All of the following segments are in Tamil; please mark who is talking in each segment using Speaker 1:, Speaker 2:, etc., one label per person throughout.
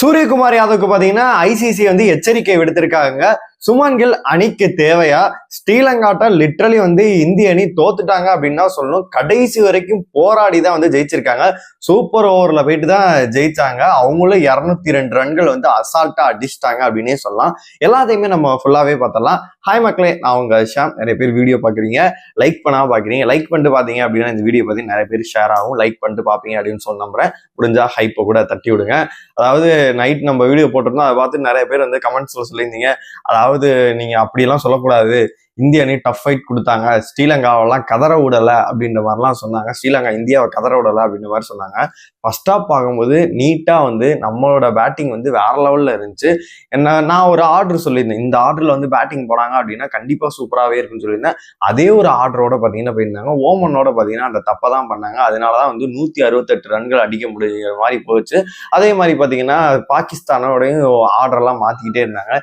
Speaker 1: சூரியகுமார் யாதவுக்கு பாத்தீங்கன்னா ஐசிசி வந்து எச்சரிக்கை விடுத்திருக்காங்க. சுமன் கில் அணிக்கு தேவையா? ஸ்ரீலங்காட்ட லிட்ரலி வந்து இந்திய அணி தோத்துட்டாங்க அப்படின்னு தான் சொல்லணும். கடைசி வரைக்கும் போராடி தான் வந்து ஜெயிச்சிருக்காங்க. சூப்பர் ஓவரில் போயிட்டு தான் ஜெயிச்சாங்க. அவங்களும் இரநூத்தி ரெண்டு ரன்கள் வந்து அசால்ட்டாக அடிச்சிட்டாங்க அப்படின்னே சொல்லலாம். எல்லாத்தையுமே நம்ம ஃபுல்லாகவே பார்த்தலாம் ஹாய் மக்களே நான் உங்க ஷாம். நிறைய பேர் வீடியோ பார்க்குறீங்க. லைக் பண்ணாமல் பார்க்குறீங்க. லைக் பண்ணிட்டு பார்த்தீங்க அப்படின்னா இந்த வீடியோ பத்தி நிறைய பேர் ஷேர் ஆகும். லைக் பண்ணிட்டு பாப்பீங்க அப்படின்னு சொல்லி நம்புறேன். முடிஞ்சா ஹைப்பை கூட தட்டி விடுங்க. அதாவது நைட் நம்ம வீடியோ போட்டிருந்தோம். அதை பார்த்து நிறைய பேர் வந்து கமெண்ட்ஸில் சொல்லியிருந்தீங்க. அதாவது நீங்க அப்படியெல்லாம் சொல்லக்கூடாது. இந்திய அணி டஃப் ஃபைட் கொடுத்தாங்க. ஸ்ரீலங்காவெல்லாம் கதற விடலை அப்படின்ற மாதிரிலாம் சொன்னாங்க. ஸ்ரீலங்கா இந்தியாவை கதற விடலை அப்படின்ற மாதிரி சொன்னாங்க. ஃபர்ஸ்ட் ஆஃப் பார்க்கும்போது நீட்டாக வந்து நம்மளோட பேட்டிங் வந்து வேற லெவலில் இருந்துச்சு. என்ன நான் ஒரு ஆர்டர் சொல்லியிருந்தேன். இந்த ஆர்டரில் வந்து பேட்டிங் போனாங்க அப்படின்னா கண்டிப்பாக சூப்பராகவே இருக்குன்னு சொல்லியிருந்தேன். அதே ஒரு ஆர்டரோட பார்த்தீங்கன்னா போயிருந்தாங்க. ஓமனோட பார்த்தீங்கன்னா அந்த தப்பை தான் பண்ணாங்க. அதனாலதான் வந்து நூற்றி அறுபத்தெட்டு ரன்கள் அடிக்க முடியுற மாதிரி போச்சு. அதே மாதிரி பார்த்தீங்கன்னா பாகிஸ்தானோடையும் ஆர்டர்லாம் மாற்றிக்கிட்டே இருந்தாங்க.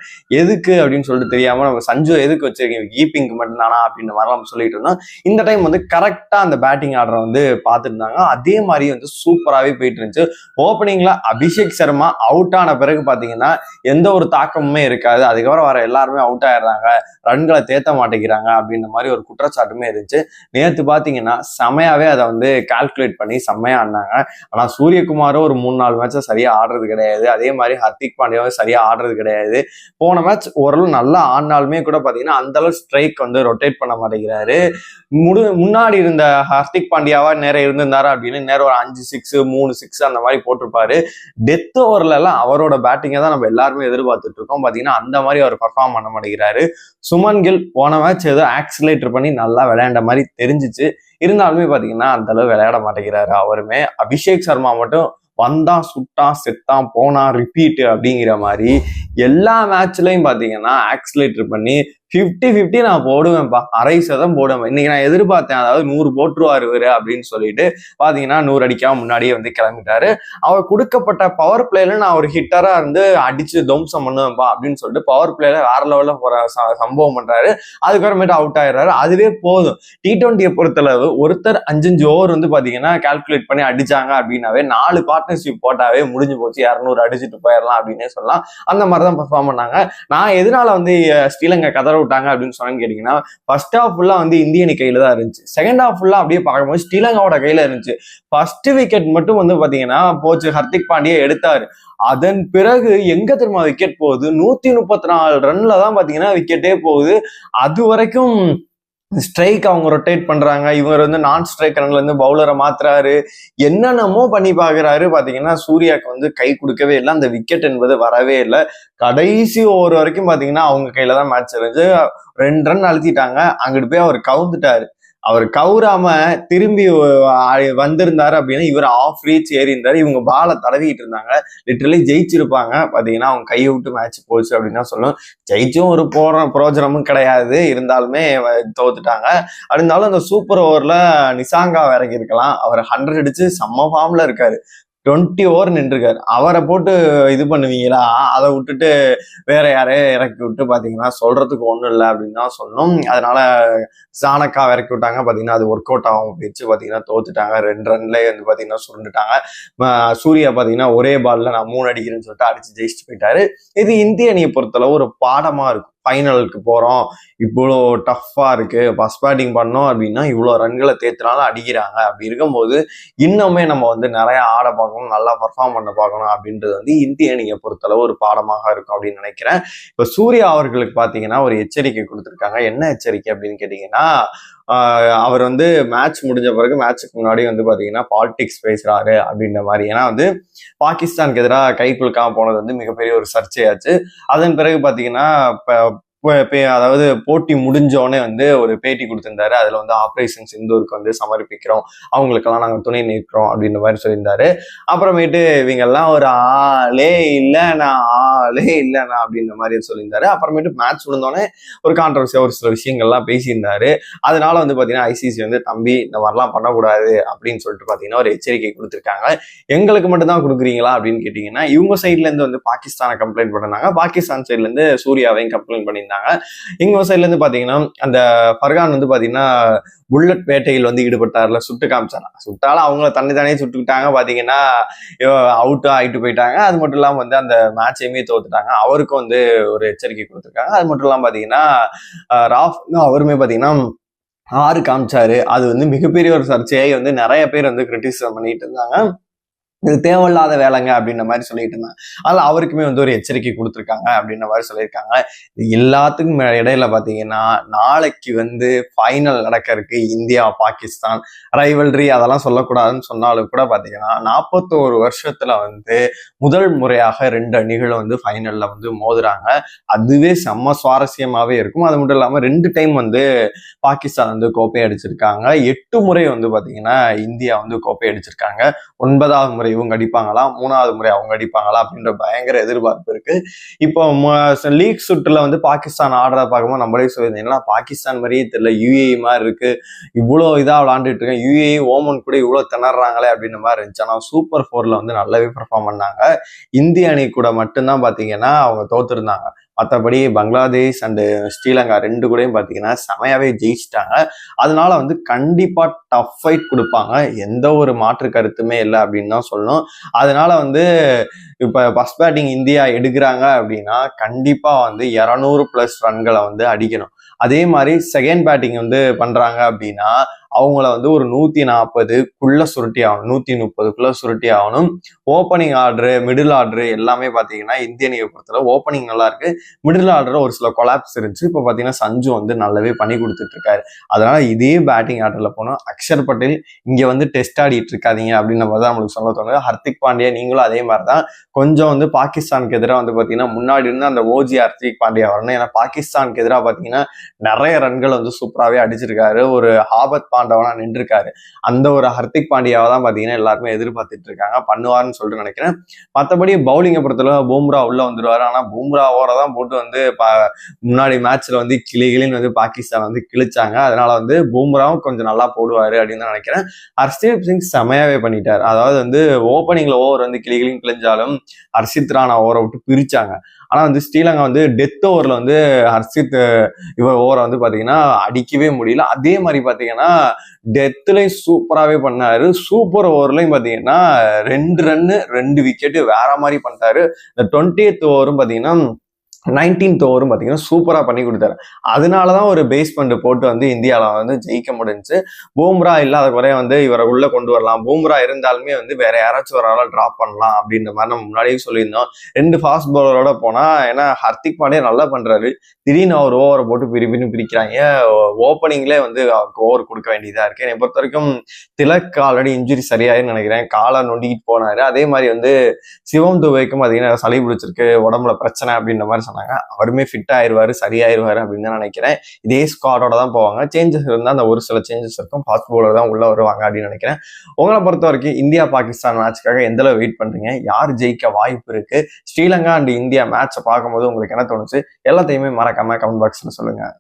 Speaker 1: எதுக்கு அப்படின்னு சொல்லிட்டு தெரியாமல் நம்ம சஞ்சு எதுக்கு வச்சிருக்கீங்க? கீப்பிங்க்கு மட்டும்தானா அப்படின்ற மாதிரி நம்ம சொல்லிட்டு இருந்தோம். இந்த டைம் வந்து கரெக்டா அந்த பேட்டிங் ஆர்டரை வந்து பார்த்துருந்தாங்க. அதே மாதிரி வந்து சூப்பராகவே போயிட்டு இருந்துச்சு. ஓப்பனிங்ல அபிஷேக் சர்மா அவுட் ஆன பிறகு பாத்தீங்கன்னா எந்த ஒரு தாக்கமுமே இருக்காது. அதுக்கப்புறம் வர எல்லாருமே அவுட் ஆயிடுறாங்க. ரன்களை தேத்த மாட்டேங்கிறாங்க அப்படின்ற மாதிரி ஒரு குற்றச்சாட்டுமே இருந்துச்சு. நேற்று பாத்தீங்கன்னா செமையாவே அதை வந்து கால்குலேட் பண்ணி செம்மையா ஆடினாங்க. ஆனா சூரியகுமாரும் ஒரு மூணு நாலு மேட்சை சரியா ஆடுறது கிடையாது. அதே மாதிரி ஹர்திக் பாண்டியாவும் சரியா ஆடுறது கிடையாது. போன மேட்ச் ஓரளவு நல்லா ஆடினாலுமே கூட பாத்தீங்கன்னா அந்த அளவு ஸ்ட்ரைக் வந்து ரொட்டேட் பண்ண மாட்டேங்கிறாரு. முடு முன்னாடி இருந்த ஹர்திக் பாண்டியாவா நேரம் இருந்திருந்தாரு அப்படின்னு நேரம் ஒரு அஞ்சு சிக்ஸ் மூணு சிக்ஸ் அந்த மாதிரி போட்டிருப்பாரு. டெத் ஓவர்ல எல்லாம் அவரோட பேட்டிங்கை தான் நம்ம எல்லாருமே எதிர்பார்த்துட்டு இருக்கோம். பாத்தீங்கன்னா அந்த மாதிரி அவர் பர்ஃபார்ம் பண்ண மாட்டேங்கிறாரு. சுமன் கில் போன மேட்ச் ஏதோ ஆக்சிலேட்டர் பண்ணி நல்லா விளையாண்ட மாதிரி தெரிஞ்சிச்சு. இருந்தாலுமே பாத்தீங்கன்னா அந்த அளவு விளையாட மாட்டேங்கிறாரு அவருமே. அபிஷேக் சர்மா மட்டும் வந்தான் சுட்டான் செத்தான் போனான் ரிப்பீட் அப்படிங்கிற மாதிரி எல்லா மேட்ச்லையும் பார்த்தீங்கன்னா ஆக்சிலேட்டர் பண்ணி ஃபிஃப்டி ஃபிஃப்டி நான் போடுவேன்ப்பா. அரை சதம் போடுவேன். இன்னைக்கு நான் எதிர்பார்த்தேன் அதாவது நூறு போட்டுருவாரு இவரு அப்படின்னு சொல்லிட்டு பாத்தீங்கன்னா நூறு அடிக்காம முன்னாடியே வந்து கிளம்பிட்டாரு. அவர் கொடுக்கப்பட்ட பவர் பிளேல நான் ஒரு ஹிட்டரா இருந்து அடிச்சு துவம்சம் பண்ணுவேன்ப்பா அப்படின்னு சொல்லிட்டு பவர் பிளேல வேற லெவல்ல போற சம்பவம் பண்றாரு. அதுக்கப்புறமேட்டு அவுட் ஆயிடுறாரு. அதுவே போதும். டி டுவெண்ட்டியை பொறுத்தளவு ஒருத்தர் அஞ்சஞ்சு ஓவர் வந்து பாத்தீங்கன்னா கால்குலேட் பண்ணி அடிச்சாங்க அப்படின்னாவே நாலு பார்ட்னர்ஷிப் போட்டாவே முடிஞ்சு போச்சு. இரநூறு அடிச்சுட்டு போயிடலாம் அப்படின்னே சொல்லலாம். அந்த மாதிரி தான் பர்ஃபார்ம் பண்ணாங்க. நான் எதனால வந்து ஸ்ரீலங்கா கதற விட்டாங்க அப்படின்னு சொன்னு கேட்டீங்கன்னா ஃபர்ஸ்ட் ஹாஃப் ஃபுல்லாக வந்து இந்திய அணி கையில தான் இருந்துச்சு. செகண்ட் ஹாஃப் ஃபுல்லாக அப்படியே பார்க்கும்போது ஸ்ரீலங்காவோட கையில இருந்துச்சு. ஃபர்ஸ்ட் விக்கெட் மட்டும் வந்து பாத்தீங்கன்னா போச்சு. ஹர்திக் பாண்டியா எடுத்தாரு. அதன் பிறகு எங்க திரும்ப விக்கெட் போகுது? நூத்தி முப்பத்தி நாலு ரன்ல தான் பாத்தீங்கன்னா விக்கெட்டே போகுது. அது வரைக்கும் ஸ்ட்ரைக் அவங்க ரொட்டேட் பண்றாங்க. இவர் வந்து நான் ஸ்ட்ரைக் ரன்ல இருந்து பவுலரை மாத்துறாரு. என்னென்னமோ பண்ணி பாக்குறாரு. பாத்தீங்கன்னா சூர்யாக்கு வந்து கை கொடுக்கவே இல்லை. அந்த விக்கெட் என்பது வரவே இல்லை. கடைசி ஓவர் வரைக்கும் பாத்தீங்கன்னா அவங்க கையில தான் மேட்ச் இருந்துச்சு. ரெண்டு ரன் அழுத்திட்டாங்க. அங்கிட்டு போய் அவர் கவுந்துட்டாரு. அவர் கவுராம திரும்பி வந்திருந்தாரு அப்படின்னா இவர் ஆஃப் ரீச் ஏறி இருந்தாரு இவங்க பாலை தடவிட்டு இருந்தாங்க. லிட்டரலி ஜெயிச்சிருப்பாங்க. பாத்தீங்கன்னா அவங்க கையை விட்டு மேட்ச் போச்சு அப்படின்னு தான் சொல்லணும். ஜெயிச்சும் ஒரு போற பிரோஜனமும் கிடையாது. இருந்தாலுமே தோத்துட்டாங்க. இருந்தாலும் அந்த சூப்பர் ஓவர்ல நிசாங்கா இறங்கியிருக்கலாம் அவர் ஹண்ட்ரட் அடிச்சு செம்ம ஃபார்ம்ல இருக்காரு. டுவெண்ட்டி ஓவர் நின்றுருக்காரு. அவரை போட்டு இது பண்ணுவீங்களா? அதை விட்டுட்டு வேற யாரையும் இறக்கி விட்டு பார்த்தீங்கன்னா சொல்றதுக்கு ஒன்றும் இல்லை அப்படின்னு தான் சொன்னோம். அதனால சாணக்கா இறக்கி விட்டாங்க. பார்த்தீங்கன்னா அது ஒர்க் அவுட் ஆகும் போயிடுச்சு. பார்த்தீங்கன்னா தோத்துட்டாங்க. ரெண்டு ரன்லேயே வந்து பார்த்தீங்கன்னா சுருண்டுட்டாங்க. சூர்யா பார்த்தீங்கன்னா ஒரே பாலில் நான் மூணு அடிக்கிறேன்னு சொல்லிட்டு அடிச்சு ஜெயிச்சுட்டு போயிட்டாரு. இது இந்திய அணியை பொறுத்தளவு ஒரு பாடமாக இருக்கும். ஃபைனலுக்கு போகிறோம் இவ்வளோ டஃப்பாக இருக்குது பஸ் பேட்டிங் பண்ணோம் அப்படின்னா இவ்வளோ ரன்களை தேத்துனாலும் அடிக்கிறாங்க. அப்படி இருக்கும்போது இன்னுமே நம்ம வந்து நிறையா ஆட பார்க்கணும் நல்லா பர்ஃபார்ம் பண்ண பார்க்கணும் அப்படின்றது வந்து இந்திய அணியை பொறுத்தளவு ஒரு பாடமாக இருக்கும் அப்படின்னு நினைக்கிறேன். இப்போ சூர்யா அவர்களுக்கு பார்த்தீங்கன்னா ஒரு எச்சரிக்கை கொடுத்துருக்காங்க. என்ன எச்சரிக்கை அப்படின்னு கேட்டிங்கன்னா அவர் வந்து மேட்ச் முடிஞ்ச பிறகு மேட்ச்சுக்கு முன்னாடி வந்து பார்த்தீங்கன்னா பாலிடிக்ஸ் பேசுகிறாரு அப்படின்ற மாதிரி. ஏன்னா வந்து பாகிஸ்தானுக்கு எதிராக கை குலுக்காமல் போனது வந்து மிகப்பெரிய ஒரு சர்ச்சையாச்சு. அதன் பிறகு பார்த்தீங்கன்னா இப்போ அதாவது போட்டி முடிஞ்சோடனே வந்து ஒரு பேட்டி கொடுத்திருந்தாரு. அதுல வந்து ஆப்ரேஷன் சிந்தூருக்கு வந்து சமர்ப்பிக்கிறோம். அவங்களுக்கெல்லாம் நாங்க துணை நிற்கிறோம் அப்படின்ற மாதிரி சொல்லியிருந்தாரு. அப்புறமேட்டு இவங்க எல்லாம் ஒரு ஆளே இல்லைண்ணா ஆளே இல்லைண்ணா அப்படின்ற மாதிரி சொல்லியிருந்தாரு. அப்புறமேட்டு மேட்ச் முடிஞ்சோடனே ஒரு கான்ட்ரவர்சியாக ஒரு சில விஷயங்கள்லாம் பேசியிருந்தாரு. அதனால வந்து பாத்தீங்கன்னா ஐசிசி வந்து தம்பி இந்த மாதிரிலாம் பண்ணக்கூடாது அப்படின்னு சொல்லிட்டு பாத்தீங்கன்னா ஒரு எச்சரிக்கை கொடுத்துருக்காங்க. எங்களுக்கு மட்டும் தான் கொடுக்குறீங்களா அப்படின்னு கேட்டிங்கன்னா இவங்க சைட்லேருந்து வந்து பாகிஸ்தானை கம்ப்ளைண்ட் பண்ணிருந்தாங்க பாகிஸ்தான் சைட்லேருந்து சூர்யாவையும் கம்ப்ளைண்ட் பண்ணியிருந்தாங்க. இவங்க இங்க பார்த்தீங்கன்னா இருந்து பாத்தீங்கன்னா அந்த ஃபர்கான் வந்து பாத்தீங்கன்னா புல்லட் வேட்டையில் வந்து ஈடுபட்டார்ல சுட்டு காமிச்சாங்க சுட்டாலும் அவங்கள தண்ணி தானே சுட்டுக்கிட்டாங்க. பாத்தீங்கன்னா அவுட் ஆயிட்டு போயிட்டாங்க. அது மட்டும் இல்லாமல் வந்து அந்த மேட்சையுமே தோத்துட்டாங்க அவருக்கும் வந்து ஒரு எச்சரிக்கை கொடுத்துருக்காங்க. அது மட்டும் இல்லாமல் பாத்தீங்கன்னா ராஃப் அவருமே பாத்தீங்கன்னா ஆறு காமிச்சாரு. அது வந்து மிகப்பெரிய ஒரு சர்ச்சையாகி வந்து நிறைய பேர் வந்து கிரிட்டிசிசம் பண்ணிட்டு இருந்தாங்க. இது தேவையில்லாத வேலைங்க அப்படின்ற மாதிரி சொல்லிட்டு இருந்தாங்க. அதில் அவருக்குமே வந்து ஒரு எச்சரிக்கை கொடுத்துருக்காங்க அப்படின்ற மாதிரி சொல்லியிருக்காங்க. இது எல்லாத்துக்கும் மே- இடையில பார்த்தீங்கன்னா நாளைக்கு வந்து ஃபைனல் நடக்க இருக்கு இந்தியா பாகிஸ்தான் ரைவல்ரி அதெல்லாம் சொல்லக்கூடாதுன்னு சொன்னாலும் கூட பார்த்தீங்கன்னா நாற்பத்தோரு வருஷத்துல வந்து முதல் முறையாக ரெண்டு அணிகளும் வந்து ஃபைனலில் வந்து மோதுறாங்க. அதுவே செம்ம சுவாரஸ்யமாகவே இருக்கும். அது மட்டும் இல்லாமல் ரெண்டு டைம் வந்து பாகிஸ்தான் வந்து கோப்பை அடிச்சிருக்காங்க. எட்டு முறை வந்து பார்த்தீங்கன்னா இந்தியா வந்து கோப்பை அடிச்சிருக்காங்க. ஒன்பதாவது முறை இவங்க அடிப்பாங்களா? மூணாவது முறை அவங்க அடிப்பாங்களா? அப்படின்ற பயங்கர எதிர்பார்ப்பு இருக்கு. இப்போ லீக் சுற்றுல வந்து பாகிஸ்தான் ஆடுறத பார்க்கும்போது நம்மளே சொல்லியிருந்தீங்கன்னா பாகிஸ்தான் மாதிரியே தெரியல யூஏஇ மாதிரி இருக்கு. இவ்வளோ இதாக விளாண்டுட்டு இருக்கேன் யூஏஇ ஓமன் கூட இவ்வளோ திணறாங்களே அப்படின்ற மாதிரி இருந்துச்சு. ஆனால் சூப்பர் ஃபோர்ல வந்து நல்லாவே பெர்ஃபார்ம் பண்ணாங்க. இந்திய அணி கூட மட்டும்தான் பார்த்தீங்கன்னா அவங்க தோத்துருந்தாங்க. மற்றபடி பங்களாதேஷ் அண்டு ஸ்ரீலங்கா ரெண்டு கூடயும் பார்த்தீங்கன்னா செமையாகவே ஜெயிச்சிட்டாங்க. அதனால வந்து கண்டிப்பாக டஃப் ஃபைட் கொடுப்பாங்க. எந்த ஒரு மாற்று கருத்துமே இல்லை அப்படின்னு தான் சொல்லணும். அதனால வந்து இப்போ ஃபர்ஸ்ட் பேட்டிங் இந்தியா எடுக்கிறாங்க அப்படின்னா கண்டிப்பாக வந்து இரநூறு ப்ளஸ் ரன்களை வந்து அடிக்கணும். அதே மாதிரி செகண்ட் பேட்டிங் வந்து பண்ணுறாங்க அப்படின்னா அவங்கள வந்து ஒரு நூத்தி நாற்பதுக்குள்ள சுருட்டி ஆகணும். நூத்தி முப்பதுக்குள்ள சுருட்டி ஆகணும். ஓப்பனிங் ஆர்டரு மிடில் ஆர்டரு எல்லாமே பாத்தீங்கன்னா இந்திய அணியை பொறுத்தல ஓப்பனிங் நல்லா இருக்கு. மிடில் ஆர்டர் ஒரு சில கொலாப்ஸ் இருந்துச்சு. இப்போ பாத்தீங்கன்னா சஞ்சு வந்து நல்லாவே பண்ணி கொடுத்துட்டு இருக்காரு. அதனால இதே பேட்டிங் ஆர்டர்ல போனோம் அக்ஷர் பட்டேல் இங்க வந்து டெஸ்ட் ஆடிட்டு இருக்காதீங்க அப்படின்னு நம்ம தான் நம்மளுக்கு சொல்ல தோணுது. ஹர்திக் பாண்டியா நீங்களும் அதே மாதிரி தான் கொஞ்சம் வந்து பாகிஸ்தானுக்கு எதிராக வந்து பாத்தீங்கன்னா முன்னாடி இருந்து அந்த ஓஜி ஹர்திக் பாண்டியா வரணும். ஏன்னா பாகிஸ்தானுக்கு எதிராக பாத்தீங்கன்னா நிறைய ரன்கள் வந்து சூப்பராகவே அடிச்சிருக்காரு. ஒரு ஆபத் பாண்டவனா நின்றுருக்காரு. அந்த ஒரு ஹர்திக் பாண்டியாவை தான் பார்த்தீங்கன்னா எல்லாருமே எதிர்பார்த்துட்டு இருக்காங்க. பண்ணுவாருன்னு சொல்லிட்டு நினைக்கிறேன். மற்றபடி பவுலிங்கை பொறுத்தளவு பூம்ரா உள்ள வந்துருவாரு. பூம்ரா பூம்ராவோட தான் போட்டு வந்து பா- முன்னாடி மேட்ச்ல வந்து கிளிகளின்னு வந்து பாகிஸ்தான் வந்து கிழிச்சாங்க. அதனால வந்து பூம்ராவும் கொஞ்சம் நல்லா போடுவாரு அப்படின்னு தான் நினைக்கிறேன். ஹர்ஷ்தீப் சிங் செமையாவே பண்ணிட்டார். அதாவது வந்து ஓப்பனிங்ல ஓவர் வந்து கிளிகளின் கிழிஞ்சாலும் ஹர்ஷித் ராணா ஓவரை விட்டு பிரிச்சாங்க. ஆனால் வந்து ஸ்ரீலங்கா வந்து டெத் ஓவரில் வந்து ஹர்ஷித் இவர் ஓவரை வந்து பார்த்தீங்கன்னா அடிக்கவே முடியல. அதே மாதிரி பார்த்தீங்கன்னா டெத்துலையும் சூப்பராகவே பண்ணாரு. சூப்பர் ஓவர்லையும் பார்த்தீங்கன்னா ரெண்டு ரன்னு ரெண்டு விக்கெட்டு வேற மாதிரி பண்ணிட்டாரு. இந்த டுவெண்ட்டி ஓவரும் பார்த்தீங்கன்னா நைன்டீன்த் ஓவரும் பார்த்தீங்கன்னா சூப்பராக பண்ணி கொடுத்தாரு. அதனால தான் ஒரு பேஸ் பண்டு போட்டு வந்து இந்தியாவில் வந்து ஜெயிக்க முடிஞ்சு பூம்ரா இல்லாத குறைய வந்து இவரை உள்ளே கொண்டு வரலாம். பூம்ரா இருந்தாலுமே வந்து வேற யாராச்சும் ஒரு ஆளாக ட்ராப் பண்ணலாம் அப்படின்ற மாதிரி நம்ம முன்னாடியே சொல்லியிருந்தோம். ரெண்டு ஃபாஸ்ட் பவுலரோட போனால் ஏன்னா ஹர்திக் பாண்டே நல்லா பண்ணுறாரு திடீர்னு அவர் ஓவரை போட்டு பிரிப்பின்னு பிரிக்கிறாங்க. ஓப்பனிங்லேயே வந்து அவருக்கு ஓவர் கொடுக்க வேண்டியதாக இருக்குது என்னை பொறுத்த வரைக்கும் திலக் ஆல்ரெடி இன்ஜுரி சரியாயின்னு நினைக்கிறேன். காலை நொண்டிக்கிட்டு போனார். அதே மாதிரி வந்து சிவம் துபைக்கும் பார்த்தீங்கன்னா சளி பிடிச்சிருக்கு உடம்புல பிரச்சனை அப்படின்ற மாதிரி சொன்னாங்க. அவருமே ஃபிட் ஆயிருவாரு சரியாயிருவாரு அப்படின்னு தான் நினைக்கிறேன். இதே ஸ்குவாடோட தான் போவாங்க. சேஞ்சஸ் இருந்தால் அந்த ஒரு சில சேஞ்சஸ் இருக்கும். ஃபாஸ்ட் பவுலர் தான் உள்ளே வருவாங்க அப்படின்னு நினைக்கிறேன். உங்களை பொறுத்த வரைக்கும் இந்தியா பாகிஸ்தான் மேட்ச்சுக்காக எந்தளவு வெயிட் பண்ணுறீங்க யார் ஜெயிக்க வாய்ப்பு இருக்கு? ஸ்ரீலங்கா அண்ட் இந்தியா மேட்ச்சை பார்க்கும்போது உங்களுக்கு என்ன தோணுச்சு? எல்லாத்தையுமே மறக்காம கமெண்ட் பாக்ஸில் சொல்லுங்கள்